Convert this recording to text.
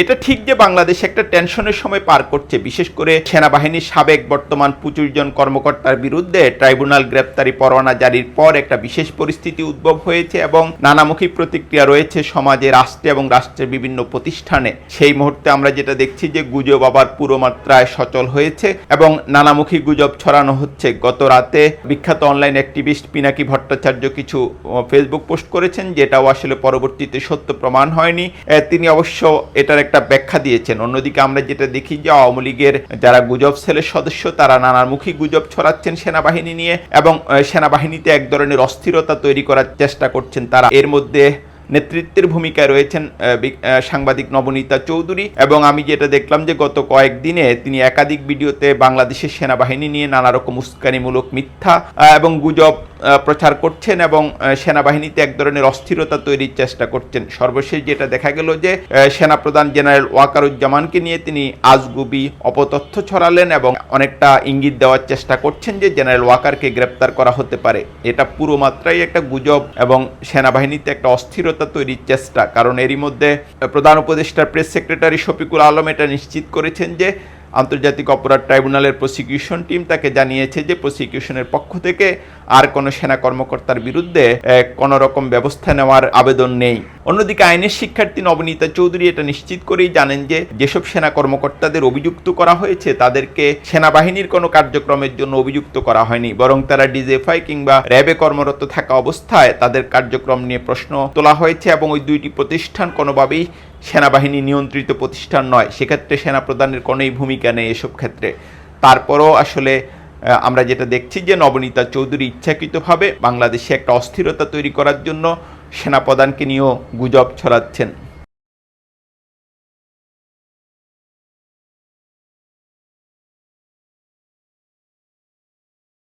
এটা ঠিক যে বাংলাদেশ একটা টেনশনের সময় পার করছে, বিশেষ করে সেনাবাহিনীর সাবেক বর্তমান পঁচিশ জন কর্মকর্তার বিরুদ্ধে ট্রাইব্যুনাল গ্রেপ্তারি পরোয়ানা জারির পর একটা বিশেষ পরিস্থিতি উদ্ভব হয়েছে এবং নানামুখী প্রতিক্রিয়া রয়েছে সমাজে, রাষ্ট্রে এবং রাষ্ট্রের বিভিন্ন প্রতিষ্ঠানে। সেই মুহূর্তে আমরা যেটা দেখছি যে গুজব আবার পুরো মাত্রায় সচল হয়েছে এবং নানামুখী গুজব ছড়ানো হচ্ছে। গত রাতে বিখ্যাত অনলাইন অ্যাক্টিভিস্ট পিনাকি ভট্টাচার্য কিছু ফেসবুক পোস্ট করেছেন, যেটাও আসলে পরবর্তীতে সত্য প্রমাণ হয়নি। তিনি অবশ্য এটার একটা ব্যাখ্যা দিয়েছেন। অন্যদিকে আমরা যেটা দেখি যে আওয়ামী লীগের যারা গুজব সেলের সদস্য, তারা নানামুখী গুজব ছড়াচ্ছেন সেনাবাহিনী নিয়ে এবং সেনাবাহিনীতে এক ধরনের অস্থিরতা তৈরি করার চেষ্টা করছেন তারা। এর মধ্যে নেতৃত্বের ভূমিকায় রয়েছেন সাংবাদিক নবনীতা চৌধুরী। এবং আমি যেটা দেখলাম যে গত কয়েকদিনে তিনি একাধিক ভিডিওতে বাংলাদেশের সেনাবাহিনী নিয়ে নানা রকম উস্কানিমূলক মিথ্যা এবং গুজব প্রচার করছেন এবং সেনাবাহিনীতে এক ধরনের অস্থিরতা তৈরির চেষ্টা করছেন। সর্বশেষ যেটা দেখা গেল যে সেনাপ্রধান জেনারেল ওয়াকারুজ্জামানকে নিয়ে তিনি আজগুবি অপতথ্য ছড়ালেন এবং অনেকটা ইঙ্গিত দেওয়ার চেষ্টা করছেন যে জেনারেল ওয়াকারকে গ্রেপ্তার করা হতে পারে। এটা পুরো মাত্রায় একটা গুজব এবং সেনাবাহিনীতে একটা অস্থিরতা তৈরির চেষ্টা। কারণ এরই মধ্যে প্রধান উপদেষ্টার প্রেস সেক্রেটারি শফিকুল আলম এটা নিশ্চিত করেছেন যে আন্তর্জাতিক অপরাধ ট্রাইব্যুনালের প্রসিকিউশন টিম তাকে জানিয়েছে যে প্রসিকিউশনের পক্ষ থেকে আর কোনো সেনা কর্মকর্তার বিরুদ্ধে কোনো রকম ব্যবস্থা নেওয়ার আবেদন নেই। অন্যদিকে আইনের শিক্ষার্থী নবনীতা চৌধুরী এটা নিশ্চিত করেই জানেন যে যেসব সেনা কর্মকর্তাদের অভিযুক্ত করা হয়েছে, তাদেরকে সেনাবাহিনীর কোনো কার্যক্রমের জন্য অভিযুক্ত করা হয়নি। বরং তারা ডিজেফআই কিংবা র্যাবে কর্মরত থাকা অবস্থায় তাদের কার্যক্রম নিয়ে প্রশ্ন তোলা হয়েছে এবং ওই দুইটি প্রতিষ্ঠান কোনোভাবেই সেনাবাহিনী নিয়ন্ত্রিত প্রতিষ্ঠান নয়। সেক্ষেত্রে সেনাপ্রধানের কোনোই ভূমিকা নেই এসব ক্ষেত্রে। তারপরও আসলে আমরা যেটা দেখছি যে নবনীতা চৌধুরী ইচ্ছাকৃতভাবে বাংলাদেশে একটা অস্থিরতা তৈরি করার জন্য সেনাপ্রধানকে নিয়েও গুজব ছড়াচ্ছেন।